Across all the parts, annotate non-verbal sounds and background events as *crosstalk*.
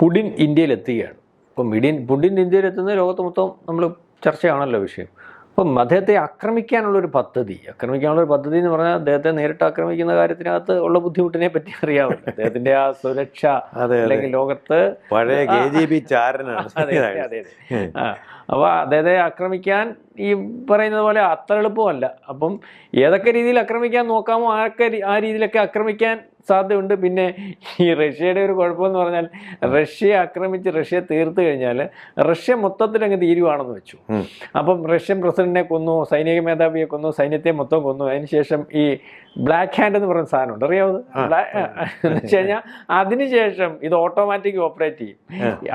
Putin ഇന്ത്യയിൽ എത്തുകയാണ് അപ്പം ഇടിയൻ പുടിൻ ഇന്ത്യയിൽ എത്തുന്ന ലോകത്ത് മൊത്തം നമ്മൾ ചർച്ചയാണല്ലോ വിഷയം. അപ്പം അദ്ദേഹത്തെ ആക്രമിക്കാനുള്ള ഒരു പദ്ധതി ആക്രമിക്കാനുള്ള ഒരു പദ്ധതി എന്ന് പറഞ്ഞാൽ അദ്ദേഹത്തെ നേരിട്ട് ആക്രമിക്കുന്ന കാര്യത്തിനകത്ത് ഉള്ള ബുദ്ധിമുട്ടിനെ പറ്റി അറിയാമല്ലോ. അദ്ദേഹത്തിന്റെ ആ സുരക്ഷ *laughs* അല്ലെങ്കിൽ ലോകത്ത് പഴയ കെ ജി ബി ചാരനാണ്. *laughs* അപ്പോൾ അദ്ദേഹത്തെ ആക്രമിക്കാൻ ഈ പറയുന്നത് പോലെ അത്ര എളുപ്പമല്ല. അപ്പം ഏതൊക്കെ രീതിയിൽ ആക്രമിക്കാൻ നോക്കാമോ ആ രീതിയിലൊക്കെ ആക്രമിക്കാൻ സാധ്യതയുണ്ട്. പിന്നെ ഈ റഷ്യയുടെ ഒരു കുഴപ്പമെന്ന് പറഞ്ഞാൽ റഷ്യയെ ആക്രമിച്ച് റഷ്യ തീർത്തു കഴിഞ്ഞാൽ റഷ്യ മൊത്തത്തിൽ അങ്ങ് തീരുവാണെന്ന് വെച്ചു. അപ്പം റഷ്യൻ പ്രസിഡന്റിനെ കൊന്നു സൈനിക മേധാവിയെ കൊന്നു സൈന്യത്തെ മൊത്തം കൊന്നു. അതിനുശേഷം ഈ ബ്ലാക്ക് ഹാൻഡ് എന്ന് പറയുന്ന സാധനമുണ്ട് അറിയാമത് എന്ന് വെച്ച് കഴിഞ്ഞാൽ അതിനുശേഷം ഇത് ഓട്ടോമാറ്റിക് ഓപ്പറേറ്റ് ചെയ്യും.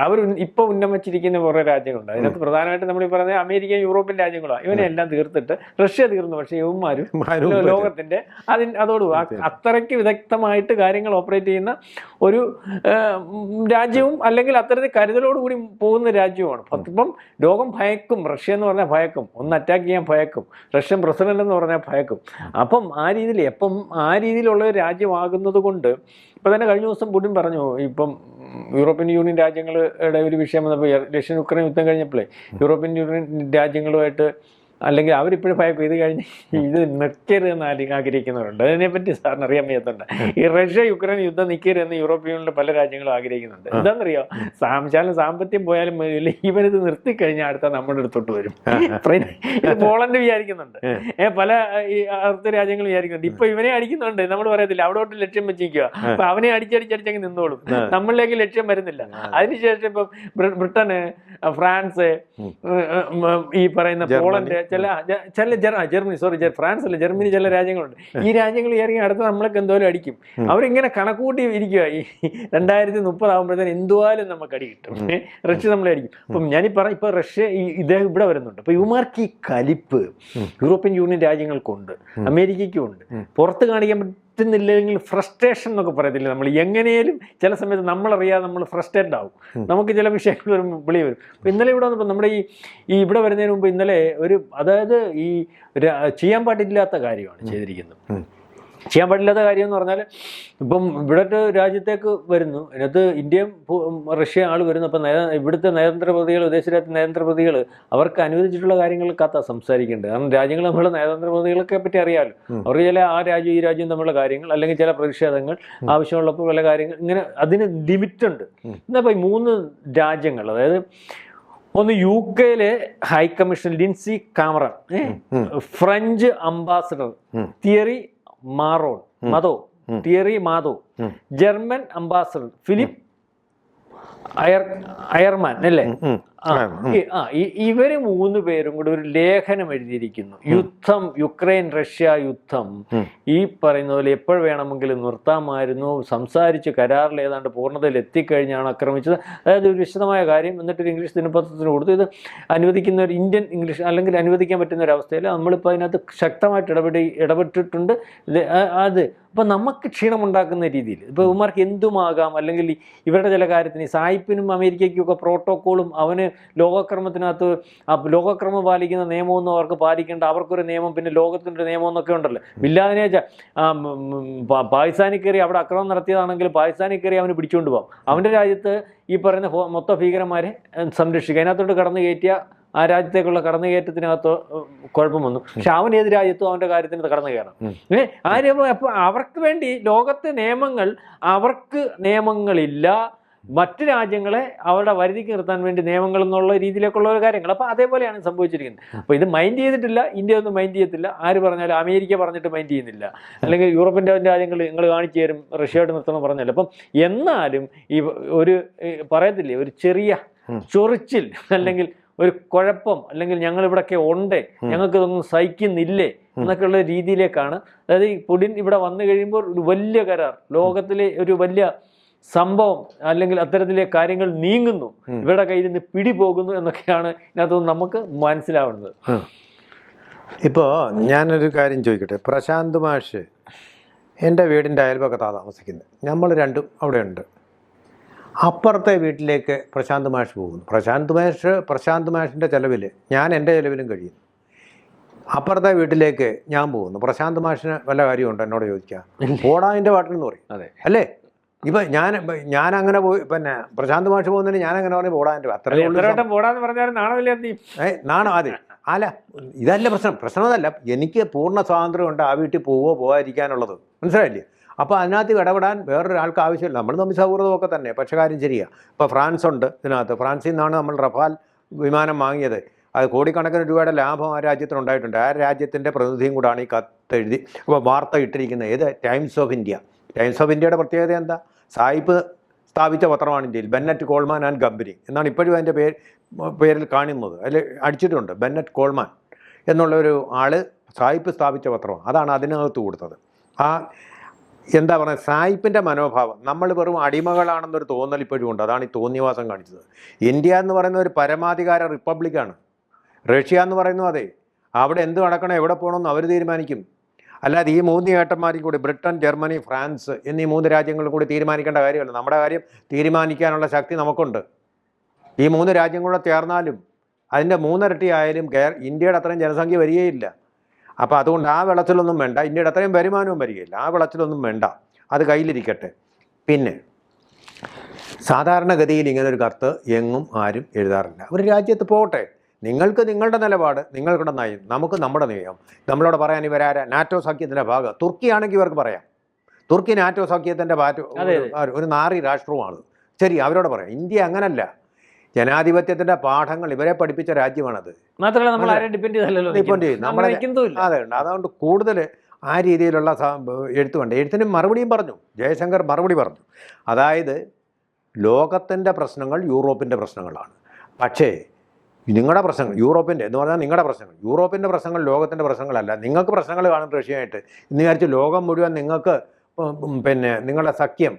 അവർ ഇപ്പൊ ഉന്നമിച്ചിരിക്കുന്ന കുറേ രാജ്യങ്ങളുണ്ട്. അതിനകത്ത് പ്രധാനമായിട്ട് നമ്മൾ ഈ പറയുന്നത് അമേരിക്ക യൂറോപ്യൻ രാജ്യങ്ങളാണ് ഇവനെ എല്ലാം തീർത്തിട്ട് റഷ്യ തീർന്നു. പക്ഷേ ഇവന്മാരും ലോകത്തിന്റെ അതിന് അതോട് അത്രയ്ക്ക് വിദഗ്ധമായിട്ട് കാര്യങ്ങൾ ഓപ്പറേറ്റ് ചെയ്യുന്ന ഒരു രാജ്യവും അല്ലെങ്കിൽ അത്തരത്തിൽ കരുതലോടുകൂടി പോകുന്ന രാജ്യവുമാണ്. ഇപ്പം ലോകം ഭയക്കും. റഷ്യ എന്ന് പറഞ്ഞാൽ ഭയക്കും. ഒന്ന് അറ്റാക്ക് ചെയ്യാൻ ഭയക്കും. റഷ്യൻ പ്രസിഡന്റ് എന്ന് പറഞ്ഞാൽ ഭയക്കും. അപ്പം ആ രീതിയിൽ എപ്പം ആ രീതിയിലുള്ള രാജ്യമാകുന്നത് കൊണ്ട് ഇപ്പം തന്നെ കഴിഞ്ഞ ദിവസം പുടിൻ പറഞ്ഞു ഇപ്പം യൂറോപ്യൻ യൂണിയൻ രാജ്യങ്ങളുടെ ഒരു വിഷയം വന്നപ്പോൾ റഷ്യൻ യുക്രൈൻ യുദ്ധം കഴിഞ്ഞപ്പോഴേ യൂറോപ്യൻ യൂണിയൻ രാജ്യങ്ങളുമായിട്ട് അല്ലെങ്കിൽ അവരിപ്പോഴും ഭയക്കും ഇത് കഴിഞ്ഞ് ഇത് നിൽക്കരുത് എന്ന് ആരും ആഗ്രഹിക്കുന്നവരുണ്ട്. അതിനെപ്പറ്റി സാറിന് അറിയാൻ വയ്യത്തുണ്ട്. ഈ റഷ്യ യുക്രൈൻ യുദ്ധം നിൽക്കരുത് എന്ന് യൂറോപ്യൻ പല രാജ്യങ്ങളും ആഗ്രഹിക്കുന്നുണ്ട്. എന്താണെന്നറിയോ സാംശാലും സാമ്പത്തികം പോയാലും ഇവരിത് നിർത്തി നിർത്തിക്കഴിഞ്ഞാൽ അടുത്ത നമ്മുടെ അടുത്തോട്ട് വരും. ഇത് പോളണ്ട് വിചാരിക്കുന്നുണ്ട്. ഏ പല അടുത്ത രാജ്യങ്ങൾ വിചാരിക്കുന്നുണ്ട്. ഇപ്പൊ ഇവനെ അടിക്കുന്നുണ്ട്. നമ്മൾ പറയത്തില്ല. അവിടോട്ട് ലക്ഷ്യം വെച്ചിരിക്കുക അപ്പൊ അവനെ അടിച്ചടിച്ചടിച്ചങ്ങ് നിന്നോളും. നമ്മളിലേക്ക് ലക്ഷ്യം വരുന്നില്ല. അതിനുശേഷം ഇപ്പം ബ്രിട്ടന് ഫ്രാൻസ് ഈ പറയുന്ന പോളണ്ട് ചില ചില ജർമ്മനി സോറി ഫ്രാൻസ് അല്ല ജർമ്മനി ചില രാജ്യങ്ങളുണ്ട്. ഈ രാജ്യങ്ങൾ ഇറങ്ങി അടുത്ത നമ്മളൊക്കെ എന്തോലും അടിക്കും. അവരിങ്ങനെ കണക്കൂട്ടി ഇരിക്കുക. ഈ രണ്ടായിരത്തി മുപ്പതാകുമ്പോഴത്തേന് എന്തുവാലും നമുക്ക് അടി കിട്ടും. റഷ്യ നമ്മളെ അടിക്കും. അപ്പം ഞാനീ പറ ഇപ്പൊ റഷ്യ ഈ ഇദ്ദേഹം ഇവിടെ വരുന്നുണ്ട്. അപ്പൊ ഇവമാർക്ക് ഈ കലിപ്പ് യൂറോപ്യൻ യൂണിയൻ രാജ്യങ്ങൾക്കുണ്ട്. അമേരിക്കയ്ക്കും ഉണ്ട് പുറത്ത് കാണിക്കാൻ പറ്റുന്നില്ലെങ്കിൽ ഫ്രസ്ട്രേഷൻ എന്നൊക്കെ പറയത്തില്ല നമ്മൾ? എങ്ങനെയും ചില സമയത്ത് നമ്മളറിയാതെ നമ്മൾ ഫ്രസ്ട്രേറ്റഡ് ആവും. നമുക്ക് ചില വിഷയങ്ങൾ വരുമ്പോൾ വിളി വരും. ഇന്നലെ ഇവിടെ വന്നപ്പോൾ നമ്മുടെ ഈ ഈ ഇവിടെ വരുന്നതിന് മുമ്പ് ഇന്നലെ ഒരു അതായത് ഈ ചെയ്യാൻ പാടില്ലാത്ത കാര്യമാണ് ചെയ്തിരിക്കുന്നത്. ചെയ്യാൻ പാടില്ലാത്ത കാര്യം എന്ന് പറഞ്ഞാൽ ഇപ്പം ഇവിടുത്തെ രാജ്യത്തേക്ക് വരുന്നു. അതിനകത്ത് ഇന്ത്യയും റഷ്യ ആൾ വരുന്നു. അപ്പം നയ ഇവിടുത്തെ നയതന്ത്രപ്രതികൾ വിദേശ രാജ്യത്തെ നയതന്ത്രപ്രതികൾ അവർക്ക് അനുവദിച്ചിട്ടുള്ള കാര്യങ്ങൾക്കകത്താ സംസാരിക്കേണ്ടത്. കാരണം രാജ്യങ്ങൾ നമ്മൾ നയതന്ത്രപ്രതികളൊക്കെ പറ്റി അറിയാമല്ലോ അവർക്ക് ചില ആ രാജ്യം ഈ രാജ്യം തമ്മിലുള്ള കാര്യങ്ങൾ അല്ലെങ്കിൽ ചില പ്രതിഷേധങ്ങൾ ആവശ്യമുള്ളപ്പോൾ പല കാര്യങ്ങൾ ഇങ്ങനെ അതിന് ലിമിറ്റ് ഉണ്ട് എന്നാൽ ഈ മൂന്ന് രാജ്യങ്ങൾ അതായത് ഒന്ന് യു കെയിലെ high commission Lindy Cameron French ambassador Thierry മാറോൺ Mathou Thierry Mathou German ambassador Philipp അയർ Ackermann അല്ലേ. ആ, ഇവർ മൂന്ന് പേരും കൂടി ഒരു ലേഖനം എഴുതിയിരിക്കുന്നു. യുദ്ധം യുക്രൈൻ റഷ്യ യുദ്ധം. ഈ പറയുന്ന പോലെ എപ്പോൾ വേണമെങ്കിലും നിർത്താമായിരുന്നു. സംസാരിച്ച് കരാറിൽ ഏതാണ്ട് പൂർണതയിൽ എത്തിക്കഴിഞ്ഞാണ് ആക്രമിച്ചത്. അതായത് ഒരു വിശദമായ കാര്യം എന്നിട്ട് ഒരു ഇംഗ്ലീഷ് ദിനപത്രത്തിന് കൊടുത്തു. ഇത് അനുവദിക്കുന്ന ഒരു ഇന്ത്യൻ ഇംഗ്ലീഷ് അല്ലെങ്കിൽ അനുവദിക്കാൻ പറ്റുന്ന ഒരു അവസ്ഥയിൽ നമ്മളിപ്പോൾ അതിനകത്ത് ശക്തമായിട്ട് ഇടപെടി ഇടപെട്ടിട്ടുണ്ട്. അത്. അപ്പം നമുക്ക് ക്ഷീണമുണ്ടാക്കുന്ന രീതിയിൽ. ഇപ്പോൾ ഇവന്മാർക്ക് എന്തുമാകാം? അല്ലെങ്കിൽ ഇവരുടെ ചില കാര്യത്തിന് സായിപ്പിനും അമേരിക്കയ്ക്കും ഒക്കെ പ്രോട്ടോക്കോളും അവന് ലോകക്രമത്തിനകത്ത് ആ ലോകക്രമം പാലിക്കുന്ന നിയമമൊന്നും അവർക്ക് പാലിക്കേണ്ട അവർക്കൊരു നിയമം പിന്നെ ലോകത്തിന്റെ ഒരു നിയമം എന്നൊക്കെ ഉണ്ടല്ലോ. ഇല്ലാതെ ച- ആ, ഉം, ഉം, പാകിസ്ഥാനിൽ കയറി അവിടെ അക്രമം നടത്തിയതാണെങ്കിൽ പാകിസ്ഥാനിൽ കയറി അവന് പിടിച്ചുകൊണ്ട് പോകാം അവന്റെ രാജ്യത്ത് ഈ പറയുന്ന മൊത്ത ഭീകരന്മാരെ സംരക്ഷിക്കുക. അതിനകത്തോട്ട് കടന്നു കയറ്റിയ ആ രാജ്യത്തേക്കുള്ള കടന്നു കയറ്റത്തിനകത്ത് കുഴപ്പം വന്നു. പക്ഷെ അവൻ ഏത് രാജ്യത്തും അവന്റെ കാര്യത്തിന് കടന്നു കയറണം. ഏ ആരും അപ്പോൾ അവർക്ക് വേണ്ടി ലോകത്തെ നിയമങ്ങൾ അവർക്ക് നിയമങ്ങളില്ല മറ്റ് രാജ്യങ്ങളെ അവരുടെ വരുതിക്ക് നിർത്താൻ വേണ്ടി നിയമങ്ങൾ എന്നുള്ള രീതിയിലേക്കുള്ള ഒരു കാര്യങ്ങൾ. അപ്പോൾ അതേപോലെയാണ് സംഭവിച്ചിരിക്കുന്നത്. അപ്പോൾ ഇത് മൈൻഡ് ചെയ്തിട്ടില്ല ഇന്ത്യ ഒന്നും മൈൻഡ് ചെയ്യത്തില്ല. ആര് പറഞ്ഞാലും അമേരിക്ക പറഞ്ഞിട്ട് മൈൻഡ് ചെയ്യുന്നില്ല. അല്ലെങ്കിൽ യൂറോപ്യൻ രാജ്യങ്ങൾ നിങ്ങൾ കാണിച്ചു തരും റഷ്യയോട് നിർത്തണം പറഞ്ഞല്ലോ അപ്പം എന്നാലും ഈ ഒരു പറയത്തില്ലേ ഒരു ചെറിയ ചൊറിച്ചിൽ അല്ലെങ്കിൽ ഒരു കുഴപ്പം അല്ലെങ്കിൽ ഞങ്ങൾ ഇവിടെയൊക്കെ ഉണ്ട് ഞങ്ങൾക്ക് ഇതൊന്നും സഹിക്കുന്നില്ലേ എന്നൊക്കെയുള്ള രീതിയിലേക്കാണ്. അതായത് ഈ പുടിൻ ഇവിടെ വന്നു കഴിയുമ്പോൾ ഒരു വലിയ കരാർ. ലോകത്തിലെ ഒരു വലിയ സംഭവം അല്ലെങ്കിൽ അത്തരത്തിലെ കാര്യങ്ങൾ നീങ്ങുന്നു. ഇവരുടെ കയ്യിൽ നിന്ന് പിടി പോകുന്നു എന്നൊക്കെയാണ് ഇതിനകത്ത് നമുക്ക് മനസ്സിലാവുന്നത്. ഇപ്പോൾ ഞാനൊരു കാര്യം ചോദിക്കട്ടെ. പ്രശാന്ത് മാഷ് എന്റെ വീടിന്റെ അയൽപക്കത്താണ് താമസിക്കുന്നത്. നമ്മൾ രണ്ടും അവിടെ ഉണ്ട് അപ്പുറത്തെ വീട്ടിലേക്ക് പ്രശാന്ത് മാഷ് പോകുന്നു. പ്രശാന്ത് മാഷ് പ്രശാന്ത് മാഷിന്റെ ചിലവിൽ ഞാൻ എന്റെ ചിലവിലും കഴിയുന്നു അപ്പുറത്തെ വീട്ടിലേക്ക് ഞാൻ പോകുന്നു. പ്രശാന്ത് മാഷിന് വല്ല കാര്യമുണ്ടോ എന്നോട് ചോദിക്കുക ഓടാ എന്റെ പാട്ടിൽ എന്ന് പറയും. അതെ. അല്ലേ? ഇപ്പൊ ഞാൻ ഞാൻ അങ്ങനെ പോയി പിന്നെ പ്രശാന്ത് മാഷ് പോകുന്നതിന് ഞാൻ അങ്ങനെ പറഞ്ഞു പോടാൻ അത്രേ പോടാന്ന് പറഞ്ഞാലും നാണമില്ല നാണോ അതെ. അല്ല ഇതല്ല പ്രശ്നം. പ്രശ്നം അതല്ല എനിക്ക് പൂർണ സ്വാതന്ത്ര്യമുണ്ട് ആ വീട്ടിൽ പോവോ പോകാതിരിക്കാനുള്ളത് മനസ്സിലായില്ലേ? അപ്പോൾ അതിനകത്ത് ഇടപെടാൻ വേറൊരാൾക്ക് ആവശ്യമില്ല. നമ്മൾ തമ്മിൽ സൗഹൃദമൊക്കെ തന്നെ. പക്ഷേ കാര്യം ശരിയാണ് ഇപ്പോൾ ഫ്രാൻസ് ഉണ്ട് ഇതിനകത്ത്. ഫ്രാൻസിൽ നിന്നാണ് നമ്മൾ റഫാൽ വിമാനം വാങ്ങിയത്. അത് കോടിക്കണക്കിന് രൂപയുടെ ലാഭം ആ രാജ്യത്തിനുണ്ടായിട്ടുണ്ട് ആ രാജ്യത്തിന്റെ പ്രതിനിധിയും കൂടാണ് ഈ കത്തെഴുതി അപ്പോൾ വാർത്ത ഇട്ടിരിക്കുന്നത്. ഏത്? Times of India. Times of ഇന്ത്യയുടെ പ്രത്യേകത എന്താ? സായിപ്പ് സ്ഥാപിച്ച പത്രമാണ് ഇന്ത്യയിൽ. ബെന്നറ്റ് കോൾമാൻ ആൻഡ് കമ്പനി എന്നാണ് ഇപ്പോഴും അതിന്റെ പേര് പേരിൽ കാണുന്നത്. അതിൽ അടിച്ചിട്ടുണ്ട് ബെന്നറ്റ് കോൾമാൻ എന്നുള്ള ഒരു ആൾ സായിപ്പ് സ്ഥാപിച്ച പത്രമാണ്. അതാണ് അതിനകത്ത് കൊടുത്തത്. ആ എന്താ പറയുക സായിപ്പിന്റെ മനോഭാവം. നമ്മൾ വെറും അടിമകളാണെന്നൊരു തോന്നൽ ഇപ്പോഴും ഉണ്ട്. അതാണ് ഈ തോന്നിവാസം കാണിച്ചത്. ഇന്ത്യ എന്ന് പറയുന്ന ഒരു പരമാധികാര റിപ്പബ്ലിക്കാണ്. റഷ്യ എന്ന് പറയുന്നു അതെ. അവിടെ എന്ത് നടക്കണം എവിടെ പോകണമെന്ന് അവർ തീരുമാനിക്കും. അല്ലാതെ ഈ മൂന്ന് ഏട്ടന്മാരും കൂടി ബ്രിട്ടൻ ജർമ്മനി ഫ്രാൻസ് എന്നീ മൂന്ന് രാജ്യങ്ങളും കൂടി തീരുമാനിക്കേണ്ട കാര്യമല്ല. നമ്മുടെ കാര്യം തീരുമാനിക്കാനുള്ള ശക്തി നമുക്കുണ്ട്. ഈ മൂന്ന് രാജ്യം കൂടെ ചേർന്നാലും അതിന്റെ മൂന്നിരട്ടി ആയാലും കേ ഇന്ത്യയുടെ അത്രയും ജനസംഖ്യ വരികയില്ല. അപ്പോൾ അതുകൊണ്ട് ആ വെള്ളത്തിലൊന്നും വേണ്ട. ഇന്ത്യയുടെ അത്രയും വരുമാനവും വരികയില്ല. ആ വെള്ളത്തിലൊന്നും വേണ്ട. അത് കയ്യിലിരിക്കട്ടെ. പിന്നെ സാധാരണഗതിയിൽ ഇങ്ങനൊരു കത്ത് എങ്ങും ആരും എഴുതാറില്ല. ഒരു രാജ്യത്ത് പോകട്ടെ. നിങ്ങൾക്ക് നിങ്ങളുടെ നിലപാട് നിങ്ങൾക്കുടെ നയം നമുക്ക് നമ്മുടെ നിയമം. നമ്മളോട് പറയാൻ ഇവരാര? നാറ്റോ സഖ്യത്തിന്റെ ഭാഗം. തുർക്കിയാണെങ്കിൽ ഇവർക്ക് പറയാം. തുർക്കി നാറ്റോ സഖ്യത്തിന്റെ ഒരു- നാറി രാഷ്ട്രവുമാണ്. ശരി അവരോട് പറയാം. ഇന്ത്യ അങ്ങനല്ല. ജനാധിപത്യത്തിന്റെ പാഠങ്ങൾ ഇവരെ പഠിപ്പിച്ച രാജ്യമാണത്. അതെ. ഡിപ്പെൻഡ് നമ്മളെ- ഉണ്ട്. അതുകൊണ്ട് കൂടുതൽ ആ രീതിയിലുള്ള എഴുത്തു എഴുത്ത് വേണ്ട എഴുത്തിന് മറുപടിയും പറഞ്ഞു. ജയശങ്കർ മറുപടി പറഞ്ഞു. അതായത് ലോകത്തിന്റെ പ്രശ്നങ്ങൾ യൂറോപ്പിന്റെ പ്രശ്നങ്ങളാണ്. പക്ഷേ നിങ്ങളുടെ പ്രശ്നങ്ങൾ യൂറോപ്പിന്റെ എന്ന് പറഞ്ഞാൽ നിങ്ങളുടെ പ്രശ്നങ്ങൾ യൂറോപ്പിന്റെ പ്രശ്നങ്ങൾ ലോകത്തിന്റെ പ്രശ്നങ്ങളല്ല. നിങ്ങൾക്ക് പ്രശ്നങ്ങൾ കാണും റഷ്യയായിട്ട്. എന്ന് വിചാരിച്ച് ലോകം മുഴുവൻ നിങ്ങൾക്ക് പിന്നെ നിങ്ങളുടെ സഖ്യം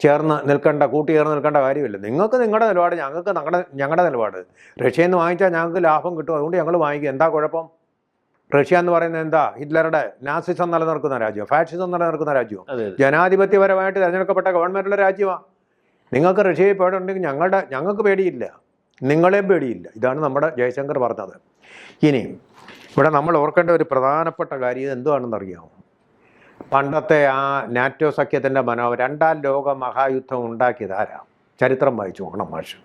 ചേർന്ന് നിൽക്കേണ്ട കൂട്ടി ചേർന്ന് നിൽക്കേണ്ട കാര്യമില്ല. നിങ്ങൾക്ക് നിങ്ങളുടെ നിലപാട് ഞങ്ങൾക്ക് ഞങ്ങളുടെ ഞങ്ങളുടെ നിലപാട്. റഷ്യയിൽ നിന്ന് വാങ്ങിച്ചാൽ ഞങ്ങൾക്ക് ലാഭം കിട്ടും. അതുകൊണ്ട് ഞങ്ങൾ വാങ്ങിക്കും. എന്താ കുഴപ്പം? റഷ്യ എന്ന് പറയുന്നത് എന്താ? ഹിറ്റ്ലറുടെ നാസിസം നിലനിർത്തുന്ന രാജ്യം ഫാഷിസം നിലനിർത്തുന്ന രാജ്യം. ജനാധിപത്യപരമായിട്ട് തിരഞ്ഞെടുക്കപ്പെട്ട ഗവൺമെന്റുള്ള രാജ്യമാണ് നിങ്ങൾക്ക് റഷ്യയിൽ പേടുണ്ടെങ്കിൽ ഞങ്ങളുടെ ഞങ്ങൾക്ക് പേടിയില്ല. നിങ്ങളെയും പേടിയില്ല. ഇതാണ് നമ്മുടെ ജയശങ്കർ പറഞ്ഞത്. ഇനി ഇവിടെ നമ്മൾ ഓർക്കേണ്ട ഒരു പ്രധാനപ്പെട്ട കാര്യം എന്തുവാണെന്ന് അറിയാമോ പണ്ടത്തെ ആ നാറ്റോ സഖ്യത്തിന്റെ മനോ രണ്ടാം ലോക മഹായുദ്ധം ഉണ്ടാക്കിയത് ആരാ? ചരിത്രം വായിച്ചു നോക്കണം മാഷ്.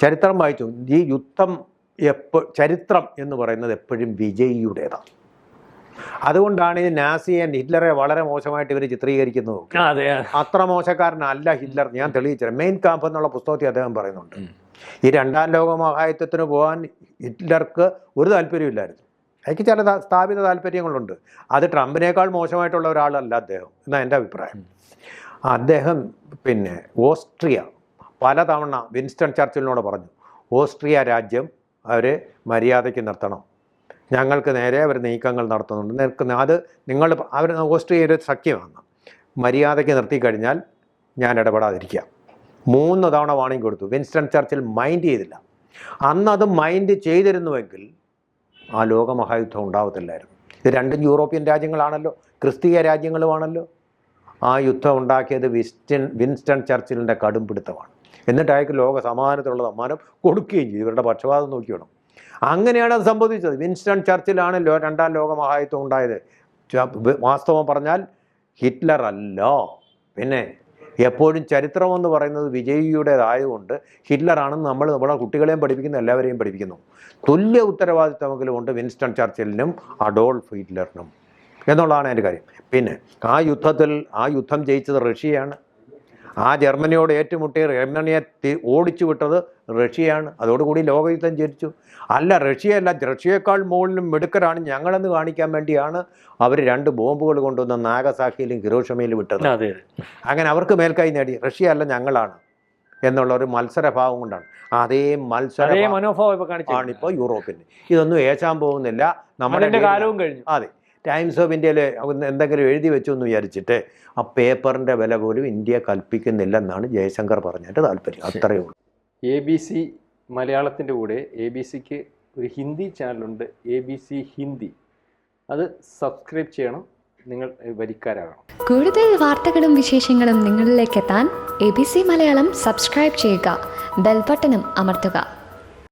ചരിത്രം വായിച്ചു ഈ യുദ്ധം എപ്പോ ചരിത്രം എന്ന് പറയുന്നത് എപ്പോഴും വിജയിയുടേതാണ്. അതുകൊണ്ടാണ് ഈ നാസിയെ ഹിറ്റ്ലറെ വളരെ മോശമായിട്ട് ഇവർ ചിത്രീകരിക്കുന്നത്. അതെ അത്ര മോശക്കാരനല്ല ഹിറ്റ്ലർ. ഞാൻ തെളിയിച്ചത് മെയിൻ കാമ്പ് എന്നുള്ള പുസ്തകത്തിൽ അദ്ദേഹം പറയുന്നുണ്ട്. ഈ രണ്ടാം ലോകമഹായുദ്ധത്തിന് പോകാൻ ഹിറ്റ്ലർക്ക് ഒരു താല്പര്യമില്ലായിരുന്നു അതിന് ചില സ്ഥാപിത താല്പര്യങ്ങളുണ്ട്. അത് ട്രംപിനേക്കാൾ മോശമായിട്ടുള്ള ഒരാളല്ല അദ്ദേഹം എന്നാണ് എന്റെ അഭിപ്രായം. അദ്ദേഹം പിന്നെ ഓസ്ട്രിയ പലതവണ വിൻസ്റ്റൺ ചർച്ചിലിനോട് പറഞ്ഞു ഓസ്ട്രിയ രാജ്യം അവർ മര്യാദയ്ക്ക് നിർത്തണം. ഞങ്ങൾക്ക് നേരെ അവർ നീക്കങ്ങൾ നടത്തുന്നുണ്ട്. നിൽക്കുന്ന അത് നിങ്ങൾ അവർ ഓസ്ട്രിയ ഒരു സഖ്യമാണ്. മര്യാദയ്ക്ക് നിർത്തിക്കഴിഞ്ഞാൽ ഞാൻ ഇടപെടാതിരിക്കാം. മൂന്ന് തവണ വാണിംഗ് കൊടുത്തു. വിൻസ്റ്റൺ ചർച്ചിൽ മൈൻഡ് ചെയ്തില്ല. അന്ന് അത് മൈൻഡ് ചെയ്തിരുന്നുവെങ്കിൽ ആ ലോകമഹായുദ്ധം ഉണ്ടാവത്തില്ലായിരുന്നു. ഇത് രണ്ടും യൂറോപ്യൻ രാജ്യങ്ങളാണല്ലോ ക്രിസ്തീയ രാജ്യങ്ങളുമാണല്ലോ. ആ യുദ്ധം ഉണ്ടാക്കിയത് വിൻസ്റ്റൺ വിൻസ്റ്റൺ ചർച്ചിലിന്റെ കടുംപിടുത്തമാണ്. എന്നിട്ട് അയാൾക്ക് ലോക സമാനത്തിലുള്ള സമ്മാനം കൊടുക്കുകയും ചെയ്തു. ഇവരുടെ പക്ഷപാതം നോക്കിയണം അങ്ങനെയാണ് അത് സംഭവിച്ചത്. വിൻസ്റ്റൺ ചർച്ചിലാണ് ലോ രണ്ടാം ലോകമഹായുദ്ധം ഉണ്ടായത്. വാസ്തവം പറഞ്ഞാൽ ഹിറ്റ്ലർ അല്ല. പിന്നെ എപ്പോഴും ചരിത്രം എന്ന് പറയുന്നത് വിജയിയുടേതായതുകൊണ്ട് ഹിറ്റ്ലറാണ് നമ്മൾ നമ്മുടെ കുട്ടികളെയും പഠിപ്പിക്കുന്നു എല്ലാവരെയും പഠിപ്പിക്കുന്നു. തുല്യ ഉത്തരവാദിത്തമെങ്കിലും ഉണ്ട് വിൻസ്റ്റൺ ചർച്ചിലിനും അഡോൾഫ് ഹിറ്റ്ലറിനും. എന്നുള്ളതാണ് എന്റെ കാര്യം. പിന്നെ ആ യുദ്ധത്തിൽ ആ യുദ്ധം ജയിച്ചത് റഷ്യയാണ്. ആ ജർമ്മനിയോട് ഏറ്റുമുട്ടി ജർമ്മനിയെ ഓടിച്ചു വിട്ടത് റഷ്യയാണ്. അതോടുകൂടി ലോകയുദ്ധം ജനിച്ചു. അല്ല റഷ്യയല്ല റഷ്യയേക്കാൾ മുകളിലും മിടുക്കരാണ് ഞങ്ങളെന്ന് കാണിക്കാൻ വേണ്ടിയാണ് അവർ രണ്ട് ബോംബുകൾ കൊണ്ടുവന്ന് നാഗസാക്കിയിലും ഹിറോഷമയിലും വിട്ടത്. അതെ അങ്ങനെ അവർക്ക് മേൽക്കൈ നേടി. റഷ്യ അല്ല ഞങ്ങളാണ് എന്നുള്ള ഒരു മത്സരഭാവം കൊണ്ടാണ്. അതേ മത്സര മനോഭാവം ആണ് ഇപ്പോൾ യൂറോപ്പിന്. ഇതൊന്നും ഏച്ചാൻ പോകുന്നില്ല. നമ്മുടെ കാലവും കഴിഞ്ഞു. അതെ. ടൈംസ് ഓഫ് ഇന്ത്യയിൽ എന്തെങ്കിലും എഴുതി വെച്ചു എന്ന് വിചാരിച്ചിട്ട് ആ പേപ്പറിന്റെ വില പോലും ഇന്ത്യ കൽപ്പിക്കുന്നില്ലെന്നാണ് ജയശങ്കർ പറഞ്ഞതിന്റെ താല്പര്യം. അത്രയേ ഉള്ളൂ. എ ബി സി മലയാളത്തിന്റെ കൂടെ എ ബി സിക്ക് ഒരു ഹിന്ദി ചാനലുണ്ട്. A B C Hindi. അത് സബ്സ്ക്രൈബ് ചെയ്യണം. നിങ്ങൾ വരിക്കാരാകണം. കൂടുതൽ വാർത്തകളും വിശേഷങ്ങളും നിങ്ങളിലേക്ക് എത്താൻ A B C Malayalam subscribe ചെയ്യുക. ബെൽബട്ടനും അമർത്തുക.